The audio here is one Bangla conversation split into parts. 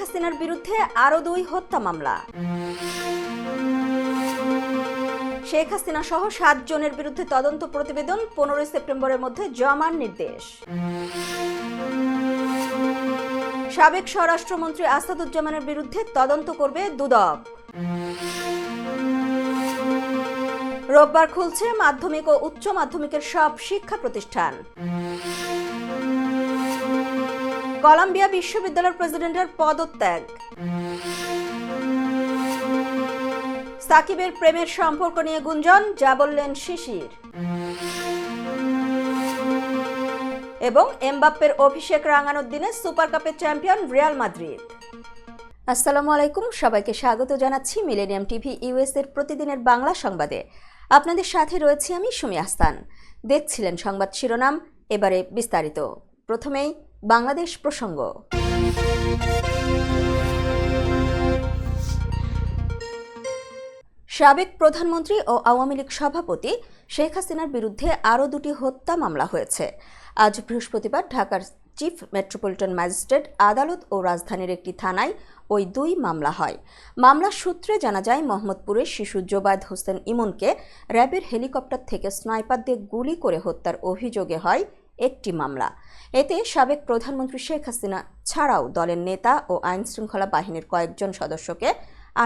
হাসিনার বিরুদ্ধে আরও দুই হত্যা মামলা। শেখ হাসিনা সহ সাত জনের বিরুদ্ধে তদন্ত প্রতিবেদন পনেরোই সেপ্টেম্বরের মধ্যে জমার নির্দেশ। সাবেক স্বরাষ্ট্রমন্ত্রী আসাদুজ্জামানের বিরুদ্ধে তদন্ত করবে দুদক। রোববার খুলছে মাধ্যমিক ও উচ্চ মাধ্যমিকের সব শিক্ষা প্রতিষ্ঠান। কলাম্বিয়া বিশ্ববিদ্যালয়ের প্রেসিডেন্টের পদত্যাগ। সাকিবের প্রেমের সম্পর্ক নিয়ে গুঞ্জন, যা বললেন শিশির। এবং এমবাপ্পের অভিষেক রাঙানোর দিনে সুপার কাপের চ্যাম্পিয়ন রিয়াল মাদ্রিদ। আসসালামু আলাইকুম, সবাইকে স্বাগত জানাচ্ছি মিলেনিয়াম টিভি ইউএস এর প্রতিদিনের বাংলা সংবাদে। আপনাদের সাথে রয়েছি আমি সুমি আস্তান দেখছিলেন সংবাদ শিরোনাম, এবারে বিস্তারিত। প্রথমেই বাংলাদেশ প্রসঙ্গ। সাবেক প্রধানমন্ত্রী ও আওয়ামী লীগ সভাপতি শেখ হাসিনার বিরুদ্ধে আরও দুটি হত্যা মামলা হয়েছে। আজ বৃহস্পতিবার ঢাকার চিফ মেট্রোপলিটন ম্যাজিস্ট্রেট আদালত ও রাজধানীর একটি থানায় ওই দুই মামলা হয়। মামলার সূত্রে জানা যায়, মোহাম্মদপুরের শিশু জোবায়দ হোসেন ইমনকে র্যাবের হেলিকপ্টার থেকে স্নাইপার দিয়ে গুলি করে হত্যার অভিযোগে হয় একটি মামলা। এতে সাবেক প্রধানমন্ত্রী শেখ হাসিনা ছাড়াও দলের নেতা ও আইনশৃঙ্খলা বাহিনীর কয়েকজন সদস্যকে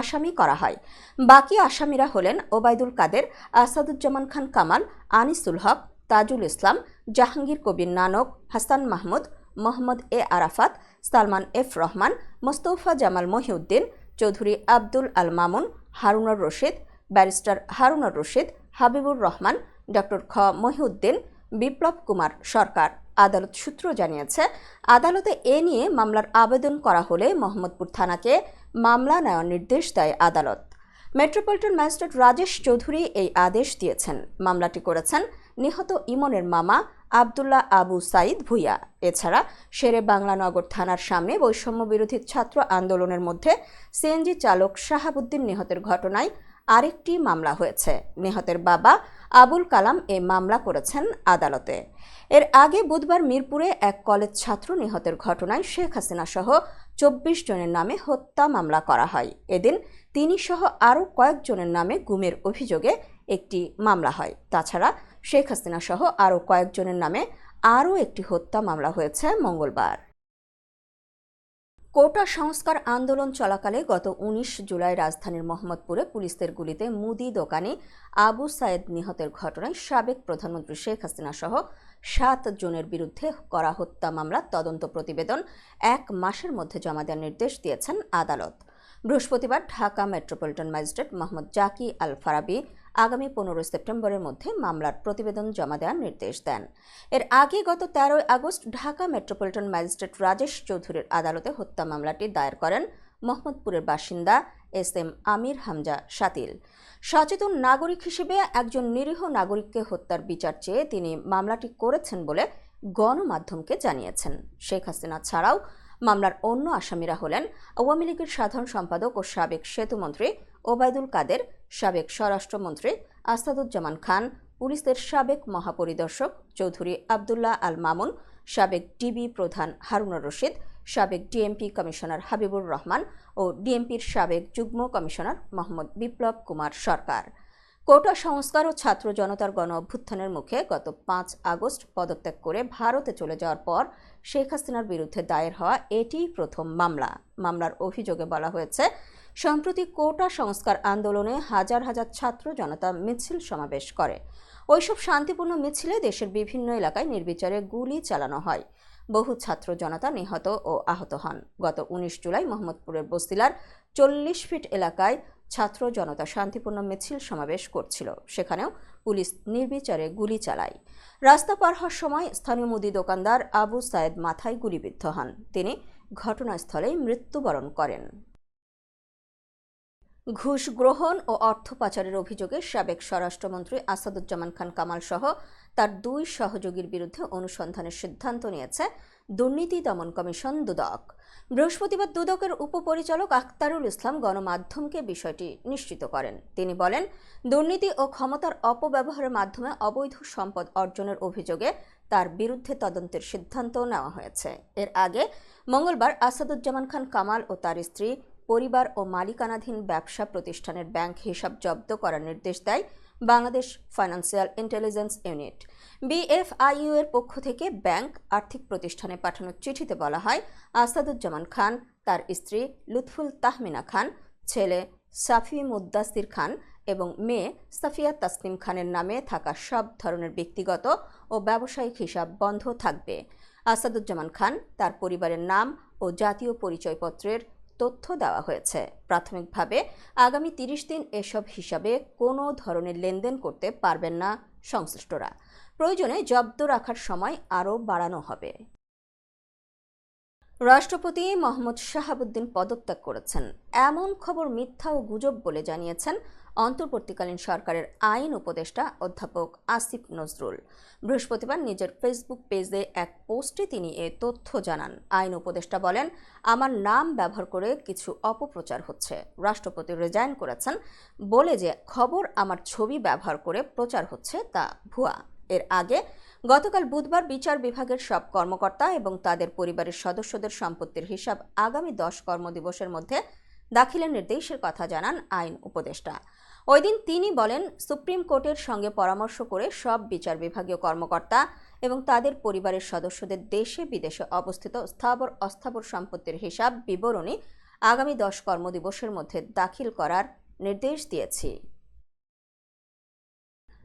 আসামি করা হয়। বাকি আসামিরা হলেন Obaidul Quader, Asaduzzaman Khan Kamal, Anisul Huq, Tajul Islam, Jahangir Kabir Nanak, Hasan Mahmud, Mohammad A Arafat, Salman F Rahman, Mostafa Jamal Mohiuddin, Chowdhury Abdul Al Mamun, Harunur Rashid, barrister Harunur Rashid, Habibur Rahman, doctor খ মহিউদ্দিন বিপ্লব কুমার সরকার। আদালত সূত্র জানিয়েছে, আদালতে এ নিয়ে মামলার আবেদন করা হলে মোহাম্মদপুর থানাকে মামলা নেওয়ার নির্দেশ দেয় আদালত। মেট্রোপলিটন ম্যাজিস্ট্রেট রাজেশ চৌধুরী এই আদেশ দিয়েছেন। মামলাটি করেছেন নিহত ইমনের মামা আবদুল্লাহ আবু সাইদ ভুইয়া। এছাড়া শেরে বাংলানগর থানার সামনে বৈষম্য বিরোধী ছাত্র আন্দোলনের মধ্যে সিএনজি চালক শাহাবুদ্দিন নিহতের ঘটনায় আরেকটি মামলা হয়েছে। নিহতের বাবা আবুল কালাম এ মামলা করেছেন আদালতে। এর আগে বুধবার মিরপুরে এক কলেজ ছাত্র নিহতের ঘটনায় শেখ হাসিনা সহ চব্বিশ জনের নামে হত্যা মামলা করা হয়। এদিন তিনি সহ আরও কয়েকজনের নামে গুমের অভিযোগে একটি মামলা হয়। তাছাড়া শেখ হাসিনা সহ আরও কয়েকজনের নামে আরও একটি হত্যা মামলা হয়েছে মঙ্গলবার। কোটা সংস্কার আন্দোলন চলাকালে গত উনিশ জুলাই রাজধানীর মোহাম্মদপুরে পুলিশদের গুলিতে মুদি দোকানে আবু সায়েদ নিহতের ঘটনায় সাবেক প্রধানমন্ত্রী শেখ হাসিনা সহ সাত জনের বিরুদ্ধে করা হত্যা মামলা তদন্ত প্রতিবেদন এক মাসের মধ্যে জমা দেওয়ার নির্দেশ দিয়েছেন আদালত। বৃহস্পতিবার ঢাকা মেট্রোপলিটন ম্যাজিস্ট্রেট মোহাম্মদ জাকি আল ফারাবি আগামী পনেরোই সেপ্টেম্বরের মধ্যে মামলার প্রতিবেদন জমা দেওয়ার নির্দেশ দেন। এর আগে গত তেরোই August Dhaka metropolitan magistrate Rajesh চৌধুরীর আদালতে হত্যা মামলাটি দায়ের করেন মোহাম্মদপুরের বাসিন্দা এস এম আমির হামজা সাতিল সচেতন নাগরিক হিসেবে একজন নিরীহ নাগরিককে হত্যার বিচার চেয়ে তিনি মামলাটি করেছেন বলে গণমাধ্যমকে জানিয়েছেন। শেখ হাসিনা ছাড়াও মামলার অন্য আসামিরা হলেন আওয়ামী লীগের সাধারণ সম্পাদক ও সাবেক সেতুমন্ত্রী ওবায়দুল কাদের, সাবেক স্বরাষ্ট্রমন্ত্রী আসাদুজ্জামান খান, পুলিশের সাবেক মহাপরিদর্শক চৌধুরী আবদুল্লাহ আল মামুন, সাবেক ডিবি প্রধান হারুনুর রশিদ, সাবেক ডিএমপি কমিশনার হাবিবুর রহমান ও ডিএমপির সাবেক যুগ্ম কমিশনার মোহাম্মদ বিপ্লব কুমার সরকার। কোটা সংস্কার ও ছাত্র জনতার গণ অভ্যুত্থানের মুখে গত পাঁচ আগস্ট পদত্যাগ করে ভারতে চলে যাওয়ার পর শেখ হাসিনার বিরুদ্ধে দায়ের হওয়া এটিই প্রথম মামলা। মামলার অভিযোগে বলা হয়েছে, সম্প্রতি কোটা সংস্কার আন্দোলনে হাজার হাজার ছাত্র জনতা মিছিল সমাবেশ করে। ওইসব শান্তিপূর্ণ মিছিলে দেশের বিভিন্ন এলাকায় নির্বিচারে গুলি চালানো হয়। বহু ছাত্র জনতা নিহত ও আহত হন। গত উনিশ জুলাই মোহাম্মদপুরের বস্তিলার চল্লিশ ফিট এলাকায় ছাত্র জনতা শান্তিপূর্ণ মিছিল সমাবেশ করছিল। সেখানেও পুলিশ নির্বিচারে গুলি চালায়। রাস্তা পার হওয়ার সময় স্থানীয় মুদি দোকানদার আবু সায়েদ মাথায় গুলিবিদ্ধ হন। তিনি ঘটনাস্থলেই মৃত্যুবরণ করেন। ঘুষ গ্রহণ ও অর্থ পাচারের অভিযোগে সাবেক স্বরাষ্ট্রমন্ত্রী আসাদুজ্জামান খান কামাল সহ তার দুই সহযোগীর বিরুদ্ধে অনুসন্ধানের সিদ্ধান্ত নিয়েছে দুর্নীতি দমন কমিশন দুদক। বৃহস্পতিবার দুদকের উপপরিচালক আখতারুল ইসলাম গণমাধ্যমকে বিষয়টি নিশ্চিত করেন। তিনি বলেন, দুর্নীতি ও ক্ষমতার অপব্যবহারের মাধ্যমে অবৈধ সম্পদ অর্জনের অভিযোগে তার বিরুদ্ধে তদন্তের সিদ্ধান্ত নেওয়া হয়েছে। এর আগে মঙ্গলবার আসাদুজ্জামান খান কামাল ও তার স্ত্রী, পরিবার ও মালিকানাধীন ব্যবসা প্রতিষ্ঠানের ব্যাংক হিসাব জব্দ করার নির্দেশ দেয় Bangladesh financial intelligence unit. BFIU এর পক্ষ থেকে ব্যাংক আর্থিক প্রতিষ্ঠানে পাঠানো চিঠিতে বলা হয়, আসাদুজ্জামান খান, তার স্ত্রী লুৎফুল তাহমিনা খান, ছেলে সাফি মুদ্দাসির খান এবং মেয়ে সাফিয়া তাসনিম খানের নামে থাকা সব ধরনের ব্যক্তিগত ও ব্যবসায়িক হিসাব বন্ধ থাকবে। আসাদুজ্জামান খান তার পরিবারের নাম ও জাতীয় পরিচয়পত্রের তথ্য দেওয়া হয়েছে। প্রাথমিকভাবে আগামী তিরিশ দিন এসব হিসাবে কোনো ধরনের লেনদেন করতে পারবেন না সংশ্লিষ্টরা। প্রয়োজনে জব্দ রাখার সময় আরও বাড়ানো হবে। রাষ্ট্রপতি মোহাম্মদ শাহাবুদ্দিন পদত্যাগ করেছেন। এমন খবর মিথ্যা ও গুজব বলে জানিয়েছেন অন্তর্বর্তীকালীন সরকারের আইন উপদেষ্টা অধ্যাপক আসিফ নজরুল। বৃহস্পতিবার নিজের ফেসবুক পেজে এক পোস্টে তিনি এ তথ্য জানান। আইন উপদেষ্টা বলেন, আমার নাম ব্যবহার করে কিছু অপপ্রচার হচ্ছে। রাষ্ট্রপতি রিজাইন করেছেন বলে যে খবর আমার ছবি ব্যবহার করে প্রচার হচ্ছে তা ভুয়া। এর আগে গতকাল বুধবার বিচার বিভাগের সব কর্মকর্তা এবং তাদের পরিবারের সদস্যদের সম্পত্তির হিসাব আগামী দশ কর্মদিবসের মধ্যে দাখিলের নির্দেশের কথা জানান আইন উপদেষ্টা। ওই দিন তিনি বলেন, সুপ্রিম কোর্টের সঙ্গে পরামর্শ করে সব বিচার বিভাগীয় কর্মকর্তা এবং তাদের পরিবারের সদস্যদের দেশে বিদেশে অবস্থিত স্থাবর অস্থাবর সম্পত্তির হিসাব বিবরণী আগামী দশ কর্মদিবসের মধ্যে দাখিল করার নির্দেশ দিয়েছি।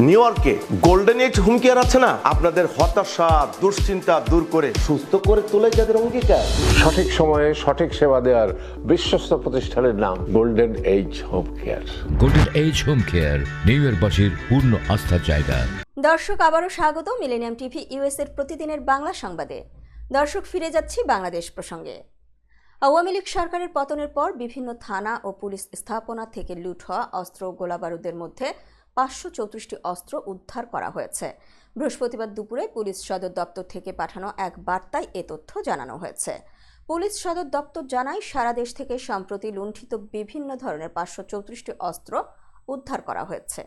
নিউ ইয়র্কে গোল্ডেন এজ হুম কেয়ার আছে না? আপনাদের হতাশা দুশ্চিন্তা দূর করে। সুস্থ করে তোলে যাদের অঙ্গীকার। সঠিক সময়ে সঠিক সেবা দেওয়ার বিশ্বস্ত প্রতিষ্ঠানের নাম golden age home care golden age home care new ইয়র্কবাসীর পূর্ণ আস্থার জায়গা দর্শক আবারও স্বাগত মিলেনিয়াম টিভি ইউএস এর প্রতিদিনের বাংলা সংবাদে। দর্শক ফিরে যাচ্ছি বাংলাদেশ প্রসঙ্গে। আওয়ামী লীগ সরকারের পতনের পর বিভিন্ন থানা ও পুলিশ স্থাপনা থেকে লুট হওয়া অস্ত্র ও গোলাবারুদের মধ্যে পাঁচশো চৌত্রিশটি অস্ত্র উদ্ধার করা হয়েছে। বৃহস্পতিবার দুপুরে পুলিশ সদর দপ্তর থেকে পাঠানো এক বার্তায় এ তথ্য জানানো হয়েছে। পুলিশ সদর দপ্তর জানায়, সারা দেশ থেকে সম্প্রতি লুণ্ঠিত বিভিন্ন ধরনের পাঁচশো চৌত্রিশটি অস্ত্র উদ্ধার করা হয়েছে।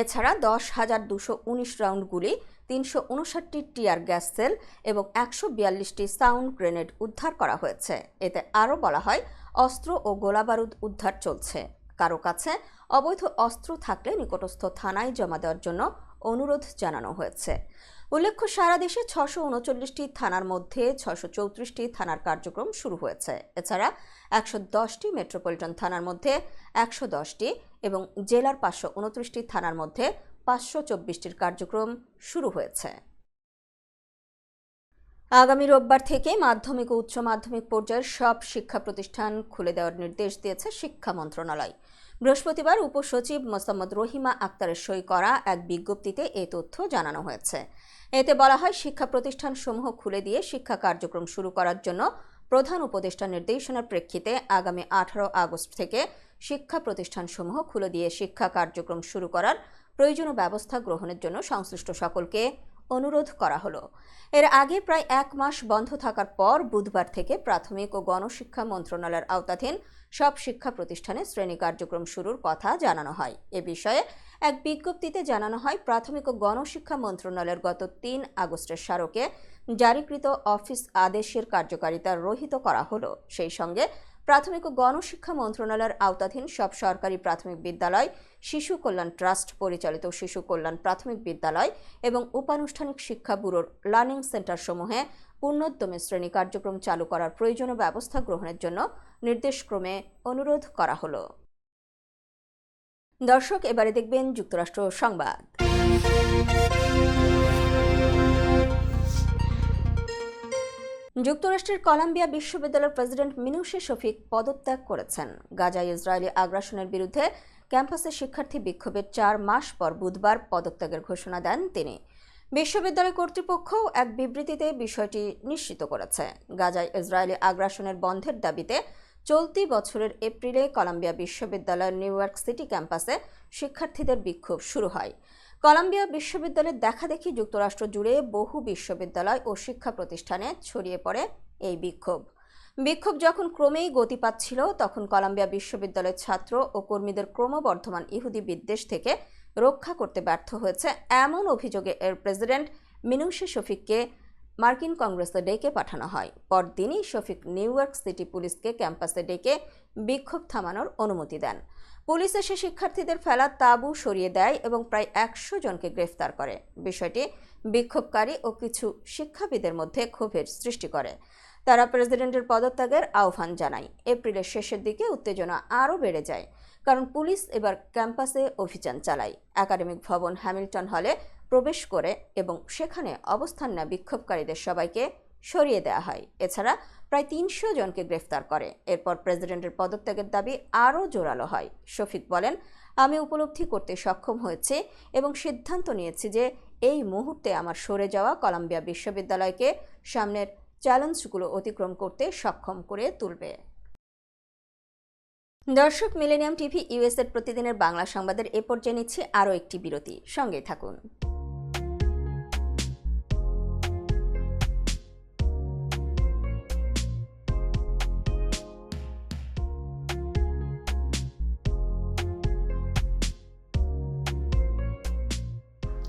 এছাড়া দশ হাজার দুশো উনিশ রাউন্ড গুলি, তিনশো উনষাটটি টিয়ার গ্যাস সেল এবং একশো বিয়াল্লিশটি সাউন্ড গ্রেনেড উদ্ধার করা হয়েছে। এতে আরও বলা হয়, অস্ত্র ও গোলাবারুদ উদ্ধার চলছে। কারও কাছে অবৈধ অস্ত্র থাকলে নিকটস্থ থানায় জমা দেওয়ার জন্য অনুরোধ জানানো হয়েছে। উল্লেখ্য, সারা দেশে ছশো উনচল্লিশটি থানার মধ্যে ছশো চৌত্রিশটি থানার কার্যক্রম শুরু হয়েছে। এছাড়া একশো দশটি মেট্রোপলিটন থানার মধ্যে একশো দশটি এবং জেলার পাঁচশো উনত্রিশটি থানার মধ্যে পাঁচশো চব্বিশটির কার্যক্রম শুরু হয়েছে। আগামী রোববার থেকে মাধ্যমিক ও উচ্চ মাধ্যমিক পর্যায়ের সব শিক্ষা প্রতিষ্ঠান খুলে দেওয়ার নির্দেশ দিয়েছে শিক্ষা মন্ত্রণালয়। বৃহস্পতিবার উপসচিব মোসাম্মদ রহিমা আক্তারের সই করা এক বিজ্ঞপ্তিতে এ তথ্য জানানো হয়েছে। এতে বলা হয়, শিক্ষা প্রতিষ্ঠানসমূহ খুলে দিয়ে শিক্ষা কার্যক্রম শুরু করার জন্য প্রধান উপদেষ্টা নির্দেশনার প্রেক্ষিতে আগামী আঠারো আগস্ট থেকে শিক্ষা প্রতিষ্ঠানসমূহ খুলে দিয়ে শিক্ষা কার্যক্রম শুরু করার প্রয়োজনীয় ব্যবস্থা গ্রহণের জন্য সংশ্লিষ্ট সকলকে অনুরোধ করা হলো। এর আগে প্রায় এক মাস বন্ধ থাকার পর বুধবার থেকে প্রাথমিক ও গণশিক্ষা মন্ত্রণালয়ের আওতাধীন সব শিক্ষা প্রতিষ্ঠানে শ্রেণি কার্যক্রম শুরুর কথা জানানো হয়। এ বিষয়ে এক বিজ্ঞপ্তিতে জানানো হয়, প্রাথমিক ও গণশিক্ষা মন্ত্রণালয়ের গত তিন আগস্টের স্মারকে জারিকৃত অফিস আদেশের কার্যকারিতা রহিত করা হলো। সেই সঙ্গে প্রাথমিক ও গণশিক্ষা মন্ত্রণালয়ের আওতাধীন সব সরকারি প্রাথমিক বিদ্যালয়, শিশু কল্যাণ ট্রাস্ট পরিচালিত শিশু কল্যাণ প্রাথমিক বিদ্যালয় এবং উপানুষ্ঠানিক শিক্ষা ব্যুরোর লার্নিং সেন্টারসমূহে পূর্ণোদ্যমে শ্রেণি কার্যক্রম চালু করার প্রয়োজনীয় ব্যবস্থা গ্রহণের জন্য নির্দেশক্রমে অনুরোধ করা হলো। দর্শক, এবারে দেখবেন যুক্তরাষ্ট্র সংবাদ। যুক্তরাষ্ট্রের কলাম্বিয়া বিশ্ববিদ্যালয়ের প্রেসিডেন্ট মিনুশে শফিক পদত্যাগ করেছেন। গাজায় ইসরায়েলি আগ্রাসনের বিরুদ্ধে ক্যাম্পাসে শিক্ষার্থী বিক্ষোভের চার মাস পর বুধবার পদত্যাগের ঘোষণা দেন তিনি। বিশ্ববিদ্যালয় কর্তৃপক্ষ এক বিবৃতিতে বিষয়টি নিশ্চিত করেছে। গাজায় ইসরায়েলি আগ্রাসনের বন্ধের দাবিতে চলতি বছরের এপ্রিলে কলাম্বিয়া বিশ্ববিদ্যালয়ের নিউ ইয়র্ক সিটি ক্যাম্পাসে শিক্ষার্থীদের বিক্ষোভ শুরু হয়। কলাম্বিয়া বিশ্ববিদ্যালয়ের দেখাদেখি যুক্তরাষ্ট্র জুড়ে বহু বিশ্ববিদ্যালয় ও শিক্ষা প্রতিষ্ঠানে ছড়িয়ে পড়ে এই বিক্ষোভ। বিক্ষোভ যখন ক্রমেই গতি পাচ্ছিল, তখন কলাম্বিয়া বিশ্ববিদ্যালয়ের ছাত্র ও কর্মীদের ক্রমবর্ধমান ইহুদি বিদ্বেষ থেকে রক্ষা করতে ব্যর্থ হয়েছে এমন অভিযোগে এর প্রেসিডেন্ট মিনুশে শফিককে মার্কিন কংগ্রেসে ডেকে পাঠানো হয়। পরদিনই শফিক নিউ ইয়র্ক সিটি পুলিশকে ক্যাম্পাসে ডেকে বিক্ষোভ থামানোর অনুমতি দেন। পুলিশ এসে শিক্ষার্থীদের ফেলা তাঁবু সরিয়ে দেয় এবং প্রায় একশো জনকে গ্রেফতার করে। বিষয়টি বিক্ষোভকারী ও কিছু শিক্ষাবিদের মধ্যে ক্ষোভের সৃষ্টি করে। তারা প্রেসিডেন্টের পদত্যাগের আহ্বান জানায়। এপ্রিলের শেষের দিকে উত্তেজনা আরও বেড়ে যায়, কারণ পুলিশ এবার ক্যাম্পাসে অভিযান চালায়। একাডেমিক ভবন হ্যামিল্টন হলে প্রবেশ করে এবং সেখানে অবস্থান নেওয়া বিক্ষোভকারীদের সবাইকে সরিয়ে দেওয়া হয়। এছাড়া প্রায় তিনশো জনকে গ্রেফতার করে। এরপর প্রেসিডেন্টের পদত্যাগের দাবি আরও জোরালো হয়। শফিক বলেন, আমি উপলব্ধি করতে সক্ষম হয়েছে এবং সিদ্ধান্ত নিয়েছি যে এই মুহূর্তে আমার সরে যাওয়া কলাম্বিয়া বিশ্ববিদ্যালয়কে সামনের চ্যালেঞ্জগুলো অতিক্রম করতে সক্ষম করে তুলবে। দর্শক, মিলেনিয়াম টিভি ইউএসএর প্রতিদিনের বাংলা সংবাদের এ পর্যায়ে নিচ্ছে আরও একটি বিরতি। সঙ্গে থাকুন।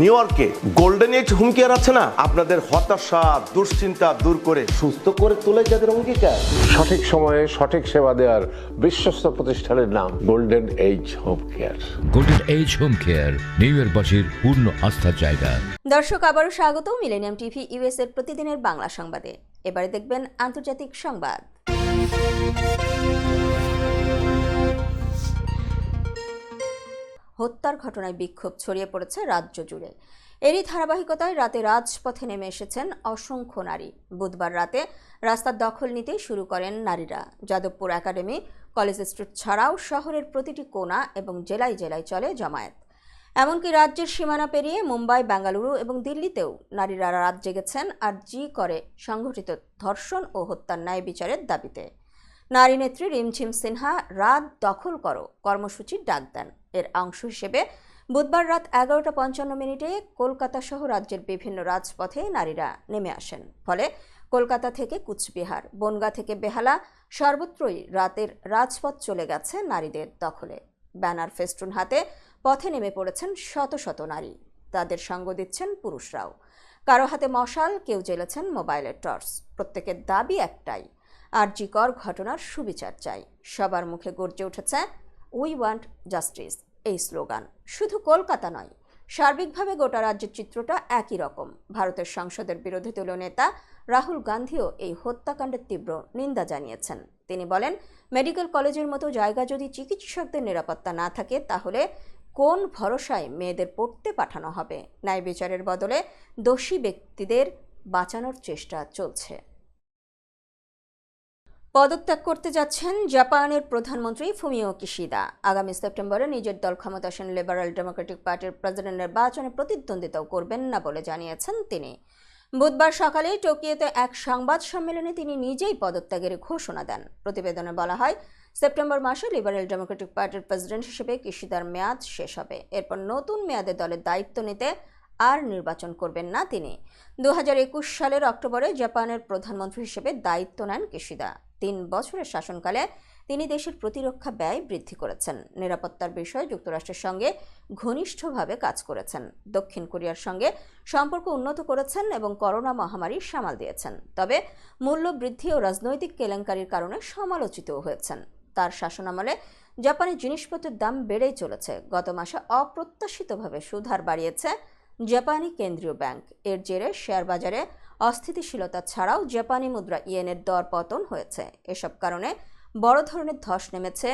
নিউ ইয়র্কে গোল্ডেন এইজ হুমকি আছে না? আপনাদের হতাশা দুশ্চিন্তা দূর করে সুস্থ করে তোলে যাদের অঙ্গীকার। সঠিক সময়ে সঠিক সেবা দেওয়ার বিশ্বস্ত প্রতিষ্ঠানের নাম golden age home care golden age home care new ইয়র্কবাসীর পূর্ণ আস্থার জায়গা। দর্শক আবারও স্বাগত মিলেনিয়াম টিভি ইউএস এর প্রতিদিনের বাংলা সংবাদে। এবারে দেখবেন আন্তর্জাতিক সংবাদ। হত্যার ঘটনায় বিক্ষোভ ছড়িয়ে পড়েছে রাজ্য জুড়ে। এরই ধারাবাহিকতায় রাতে রাজপথে নেমে এসেছেন অসংখ্য নারী। বুধবার রাতে রাস্তার দখল নিতে শুরু করেন নারীরা। যাদবপুর একাডেমি কলেজ স্ট্রিট ছাড়াও শহরের প্রতিটি কোণা এবং জেলায় জেলায় চলে জমায়েত। এমনকি রাজ্যের সীমানা পেরিয়ে মুম্বাই, বেঙ্গালুরু এবং দিল্লিতেও নারীরা রাত জেগেছেন আর জি করে সংঘটিত ধর্ষণ ও হত্যার ন্যায় বিচারের দাবিতে। নারী নেত্রী রিমঝিম সিনহা রাত দখল করো, কর্মসূচির ডাক দেন। এর অংশ হিসেবে বুধবার রাত এগারোটা পঞ্চান্ন মিনিটে কলকাতা সহ রাজ্যের বিভিন্ন রাজপথে নারীরা নেমে আসেন। ফলে কলকাতা থেকে কুচবিহার, বনগা থেকে বেহালা সর্বত্রই রাতের রাজপথ চলে গেছে নারীদের দখলে। ব্যানার ফেস্টুন হাতে পথে নেমে পড়েছেন শত শত নারী। তাদের সঙ্গ দিচ্ছেন পুরুষরাও। কারও হাতে মশাল, কেউ জ্বেলেছেন মোবাইলের টর্চ। প্রত্যেকের দাবি একটাই আর জিকর ঘটনার সুবিচার চাই। সবার মুখে গর্জে উঠেছে উই ওয়ান্ট জাস্টিস এই স্লোগান। শুধু কলকাতা নয়, সার্বিকভাবে গোটা রাজ্যের চিত্রটা একই রকম। ভারতের সংসদের বিরোধী দলীয় নেতা রাহুল গান্ধীও এই হত্যাকাণ্ডের তীব্র নিন্দা জানিয়েছেন। তিনি বলেন, মেডিকেল কলেজের মতো জায়গা যদি চিকিৎসকদের নিরাপত্তা না থাকে, তাহলে কোন ভরসায় মেয়েদের পড়তে পাঠানো হবে? ন্যায় বিচারের বদলে দোষী ব্যক্তিদের বাঁচানোর চেষ্টা চলছে। পদত্যাগ করতে যাচ্ছেন জাপানের প্রধানমন্ত্রী ফুমিও কিশিদা। আগামী সেপ্টেম্বরে নিজের দল ক্ষমতাসীন লিবারাল ডেমোক্রেটিক পার্টির প্রেসিডেন্ট নির্বাচনে প্রতিদ্বন্দ্বিতাও করবেন না বলে জানিয়েছেন তিনি। বুধবার সকালে টোকিওতে এক সংবাদ সম্মেলনে তিনি নিজেই পদত্যাগের ঘোষণা দেন। প্রতিবেদনে বলা হয়, সেপ্টেম্বর মাসে লিবারেল ডেমোক্রেটিক পার্টির প্রেসিডেন্ট হিসেবে কিশিদার মেয়াদ শেষ হবে। এরপর নতুন মেয়াদে দলের দায়িত্ব নিতে আর নির্বাচন করবেন না তিনি। দু হাজার একুশ সালের অক্টোবরে জাপানের প্রধানমন্ত্রী হিসেবে দায়িত্ব নেন কিশিদা। তিন বছরের শাসনকালে তিনি দেশের প্রতিরক্ষা ব্যয় বৃদ্ধি করেছেন। নিরাপত্তার বিষয়ে যুক্তরাষ্ট্রের সঙ্গে ঘনিষ্ঠভাবে কাজ করেছেন। দক্ষিণ কোরিয়ার সঙ্গে সম্পর্ক উন্নত করেছেন এবং করোনা মহামারী সামাল দিয়েছেন। তবে মূল্য বৃদ্ধি ও রাজনৈতিক কেলেঙ্কারির কারণে সমালোচিতও হয়েছেন। তার শাসনামলে জাপানের জিনিসপত্রের দাম বেড়েই চলেছে। গত মাসে অপ্রত্যাশিতভাবে সুধার বাড়িয়েছে জাপানি কেন্দ্রীয় ব্যাংক। এর জেরে শেয়ার বাজারে অস্থিতিশীলতা ছাড়াও জাপানি মুদ্রা ইয়েনের দর পতন হয়েছে। এসব কারণে বড় ধরনের ধস নেমেছে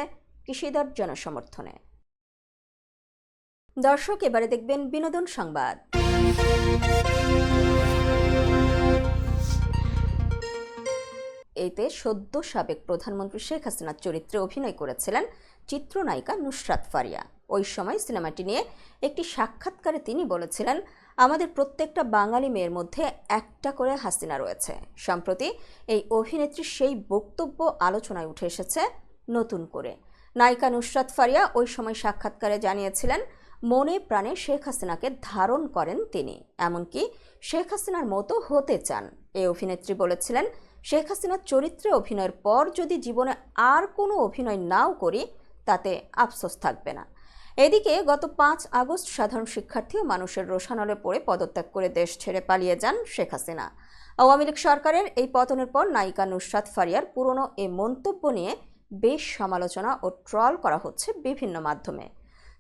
কৃষিদার জনসমর্থনে। দর্শক, এবারে দেখবেন বিনোদন সংবাদ। এতে সদ্য সাবেক প্রধানমন্ত্রী শেখ হাসিনার চরিত্রে অভিনয় করেছিলেন চিত্রনায়িকা নুসরাত ফারিয়া। ওই সময় সিনেমাটি নিয়ে একটি সাক্ষাৎকারে তিনি বলেছিলেন, আমাদের প্রত্যেকটা বাঙালি মেয়ের মধ্যে একটা করে হাসিনা রয়েছে। সম্প্রতি এই অভিনেত্রীর সেই বক্তব্য আলোচনায় উঠে এসেছে নতুন করে। নায়িকা নুসরাত ফারিয়া ওই সময় সাক্ষাৎকারে জানিয়েছিলেন, মনে প্রাণে শেখ হাসিনাকে ধারণ করেন তিনি। এমনকি শেখ হাসিনার মতো হতে চান। এই অভিনেত্রী বলেছিলেন, শেখ হাসিনার চরিত্রে অভিনয়ের পর যদি জীবনে আর কোনো অভিনয় নাও করি, তাতে আফসোস থাকবে না। এদিকে গত পাঁচ আগস্ট সাধারণ শিক্ষার্থী ও মানুষের রোষানলে পড়ে পদত্যাগ করে দেশ ছেড়ে পালিয়ে যান শেখ হাসিনা। আওয়ামী লীগ সরকারের এই পতনের পর নায়িকা নুসরাত ফারিয়ার পুরনো এ মন্তব্য নিয়ে বেশ সমালোচনা ও ট্রল করা হচ্ছে বিভিন্ন মাধ্যমে।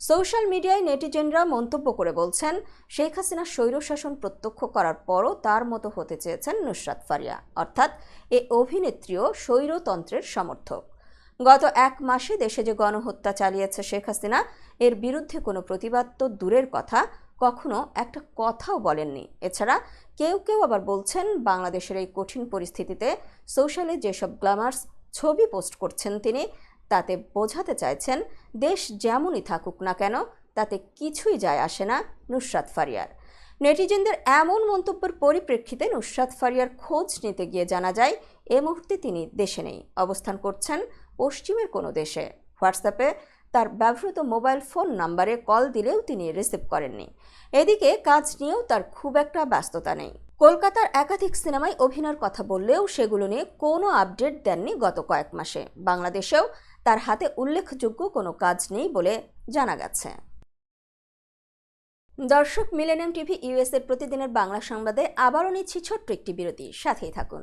সোশ্যাল মিডিয়ায় নেটিজেনরা মন্তব্য করে বলছেন, শেখ হাসিনা স্বৈরশাসন প্রত্যক্ষ করার পরও তার মতো হতে চেয়েছেন নুসরাত ফারিয়া। অর্থাৎ এ অভিনেত্রীও স্বৈরতন্ত্রের সমর্থক। গত এক মাসে দেশে যে গণহত্যা চালিয়েছে শেখ হাসিনা, এর বিরুদ্ধে কোনো প্রতিবাদ তো দূরের কথা, কখনো একটা কথাও বলেননি। এছাড়া কেউ কেউ আবার বলছেন, বাংলাদেশের এই কঠিন পরিস্থিতিতে সোশ্যালে যেসব গ্ল্যামার্স ছবি পোস্ট করছেন তিনি, তাতে বোঝাতে চাইছেন, দেশ যেমনই থাকুক না কেন, তাতে কিছুই যায় আসে না নুসরাত ফারিয়ার। নেটিজেনদের এমন মন্তব্যের পরিপ্রেক্ষিতে নুসরাত ফারিয়ার খোঁজ নিতে গিয়ে জানা যায়, এ মুহূর্তে তিনি দেশে নেই। অবস্থান করছেন পশ্চিমের কোনো দেশে। হোয়াটসঅ্যাপে তার ব্যবহৃত মোবাইল ফোন নাম্বারে কল দিলেও তিনি রিসিভ করেননি। এদিকে কাজ নিয়েও তার খুব একটা ব্যস্ততা নেই। কলকাতার একাধিক সিনেমায় অভিনয়ের কথা বললেও সেগুলো নিয়ে কোনো আপডেট দেননি গত কয়েক মাসে। বাংলাদেশেও তার হাতে উল্লেখযোগ্য কোনো কাজ নেই বলে জানা গেছে। দর্শক মিলেনিয়াম টিভি ইউএস এর প্রতিদিনের বাংলা সংবাদে আবারও নিচ্ছি ছোট্ট একটি বিরতি। সাথেই থাকুন।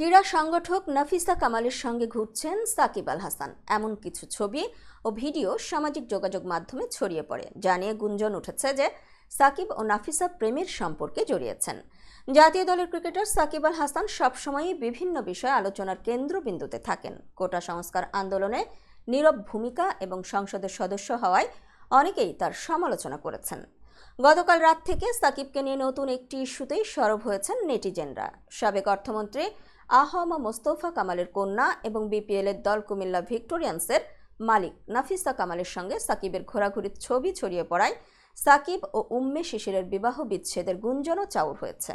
ক্রীড়া সংগঠক নাফিসা কামালের সঙ্গে ঘুরছেন সাকিব আল হাসান। এমন কিছু ছবি ও ভিডিও সামাজিক যোগাযোগ মাধ্যমে ছড়িয়ে পড়ে জানিয়ে গুঞ্জন উঠেছে যে সাকিব ও নাফিসা প্রেমের সম্পর্কে জড়িয়েছেন। জাতীয় দলের ক্রিকেটার সাকিব আল হাসান সবসময়ই বিভিন্ন বিষয়ে আলোচনার কেন্দ্রবিন্দুতে থাকেন। কোটা সংস্কার আন্দোলনে নীরব ভূমিকা এবং সংসদের সদস্য হওয়ায় অনেকেই তার সমালোচনা করেছেন। গতকাল রাত থেকে সাকিবকে নিয়ে নতুন একটি ইস্যুতেই সরব হয়েছেন নেটিজেনরা। সাবেক অর্থমন্ত্রী আহমা মোস্তফা কামালের কন্যা এবং বিপিএল এর দল কুমিল্লা ভিক্টোরিয়ান্সের মালিক। নাফিসা কামালের সঙ্গে সাকিবের ঘোরাঘুরির ছবি ছড়িয়ে পড়ায় সাকিব ও উম্মে শিশিরের বিবাহ বিচ্ছেদের গুঞ্জনও চাউর হয়েছে।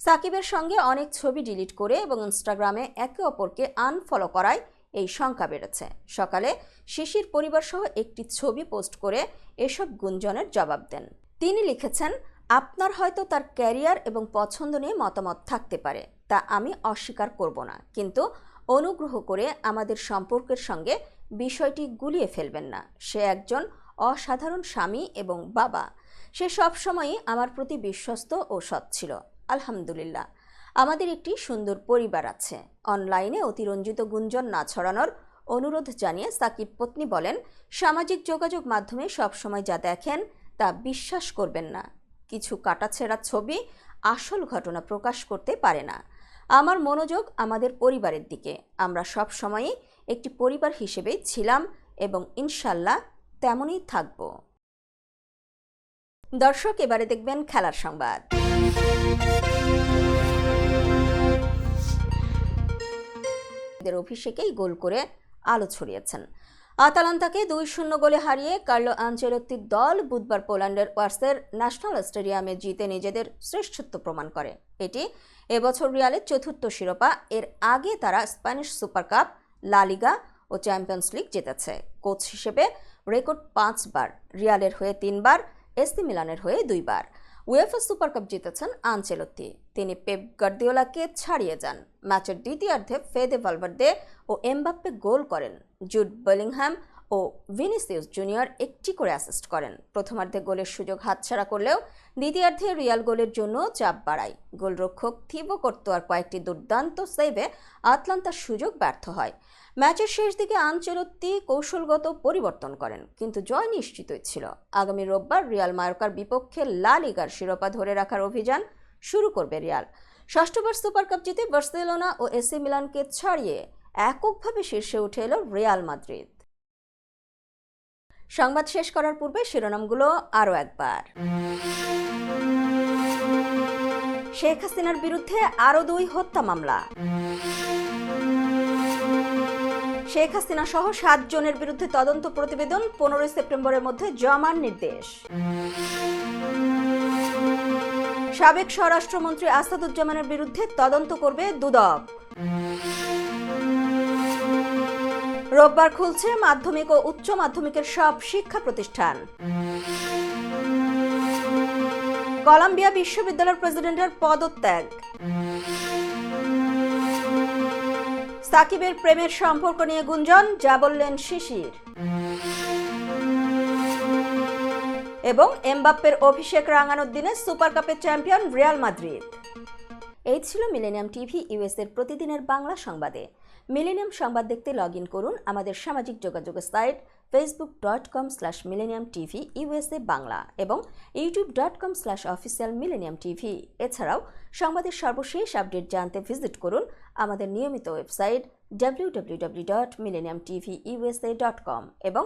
সাকিবের সঙ্গে অনেক ছবি ডিলিট করে এবং ইনস্টাগ্রামে একে অপরকে আনফলো করায় এই সংখ্যা বেড়েছে। সকালে শিশির পরিবার সহ একটি ছবি পোস্ট করে এসব গুঞ্জনের জবাব দেন। তিনি লিখেছেন আপনার হয়তো তার ক্যারিয়ার এবং পছন্দ নিয়ে মতামত থাকতে পারে, তা আমি অস্বীকার করব না। কিন্তু অনুগ্রহ করে আমাদের সম্পর্কের সঙ্গে বিষয়টি গুলিয়ে ফেলবেন না। সে একজন অসাধারণ স্বামী এবং বাবা। সে সবসময়ই আমার প্রতি বিশ্বস্ত ও সৎ ছিল। আলহামদুলিল্লাহ। আমাদের একটি সুন্দর পরিবার আছে। অনলাইনে অতিরঞ্জিত গুঞ্জন না ছড়ানোর অনুরোধ জানিয়ে সাকিব পত্নী বলেন, সামাজিক যোগাযোগ মাধ্যমে সবসময় যা দেখেন তা বিশ্বাস করবেন না। কিছু কাটাছেঁড়া ছবি আসল ঘটনা প্রকাশ করতে পারে না। আমার মনোযোগ আমাদের পরিবারের দিকে। আমরা সব সময়ই একটি পরিবার হিসেবেই ছিলাম এবং ইনশাল্লাহ তেমনই থাকব। দর্শক, এবারে দেখবেন খেলার সংবাদ। অভিষেকেই গোল করে আলো ছড়িয়েছেন। আতালান্তাকে দুই শূন্য গোলে হারিয়ে কার্লো আঞ্চেলত্তির দল বুধবার পোল্যান্ডের ওয়ার্সের ন্যাশনাল স্টেডিয়ামে জিতে নিজেদের শ্রেষ্ঠত্ব প্রমাণ করে। এটি এবছর রিয়ালের চতুর্থ শিরোপা। এর আগে তারা Spanish super cup La Liga ও চ্যাম্পিয়ন্স লিগ জিতেছে। কোচ হিসেবে রেকর্ড পাঁচবার, রিয়ালের হয়ে তিনবার, এসি মিলানের হয়ে দুইবার। উয়েফা সুপার কাপ জিতেছেন আনচেলত্তি। তিনি পেপ গার্দিওলাকে ছাড়িয়ে যান। ম্যাচের দ্বিতীয়ার্ধে ফেদে ভালভার্দে ও এমবাপ্পে গোল করেন। জুড বেলিংহ্যাম ও ভিনিসিয়াস জুনিয়র একটি করে অ্যাসিস্ট করেন। প্রথমার্ধে গোলের সুযোগ হাতছাড়া করলেও দ্বিতীয়ার্ধে রিয়াল গোলের জন্য চাপ বাড়ায়। গোলরক্ষক থিবো কর্তোয়ার কয়েকটি দুর্দান্ত সেভে আটলান্তার সুযোগ ব্যর্থ হয়। ম্যাচের শেষ দিকে আনচেলত্তি কৌশলগত পরিবর্তন করেন, কিন্তু জয় নিশ্চিতই ছিল। আগামী রোববার রিয়াল মায়োকার বিপক্ষে লা লিগার শিরোপা ধরে রাখার অভিযান শুরু করবে রিয়াল। ষষ্ঠবার সুপার কাপ জিতে বার্সেলোনা ও এসি মিলানকে ছাড়িয়ে এককভাবে শীর্ষে উঠে এলো রিয়াল মাদ্রিদ। সংবাদ শেষ করার পূর্বে শিরোনামগুলো আরও একবার। শেখ হাসিনার বিরুদ্ধে আরও দুই হত্যা মামলা। শেখ হাসিনা সহ সাত জনের বিরুদ্ধে তদন্ত প্রতিবেদন পনেরোই সেপ্টেম্বরের মধ্যে জমার নির্দেশ। সাবেক স্বরাষ্ট্রমন্ত্রী আসাদুজ্জামানের বিরুদ্ধে তদন্ত করবে দুদক। রোববার খুলছে মাধ্যমিক ও উচ্চ মাধ্যমিকের সব শিক্ষা প্রতিষ্ঠান। কলাম্বিয়া বিশ্ববিদ্যালয়ের প্রেসিডেন্টের পদত্যাগ। সাকিবের প্রেমের সম্পর্ক নিয়ে গুঞ্জন, যা বললেন শিশির। এবং এমবাপ্পের অভিষেক রাঙানোর দিনে সুপার কাপের চ্যাম্পিয়ন রিয়াল মাদ্রিদ। এই ছিল মিলেনিয়াম টিভি ইউএস এর প্রতিদিনের বাংলা সংবাদে। মিলেনিয়াম সংবাদ দেখতে লগ করুন আমাদের সামাজিক যোগাযোগ site Facebook dot com slash millennium TV USA Bangla এবং YouTube dot com slash official millennium TV এছাড়াও সংবাদের সর্বশেষ আপডেট জানতে ভিজিট করুন আমাদের নিয়মিত ওয়েবসাইট কম এবং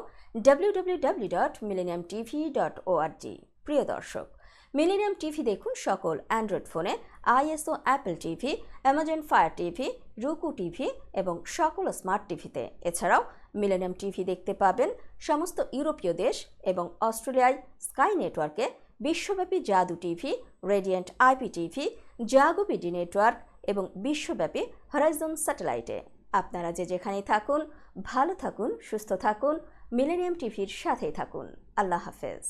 ওআরজি প্রিয় দর্শক মিলেনিয়াম টিভি দেখুন সকল অ্যান্ড্রয়েড ফোনে ISO Apple TV Amazon fire TV Roku TV এবং সকল স্মার্ট টিভিতে এছাড়াও মিলেনিয়াম টিভি দেখতে পাবেন সমস্ত ইউরোপীয় দেশ এবং অস্ট্রেলিয়ায় স্কাই নেটওয়ার্কে বিশ্বব্যাপী Jadu TV, radiant IP TV, Jago BD network এবং বিশ্বব্যাপী হরাইজন স্যাটেলাইটে। আপনারা যে যেখানেই থাকুন, ভালো থাকুন, সুস্থ থাকুন, মিলেনিয়াম টিভির সাথেই থাকুন। আল্লাহ হাফেজ।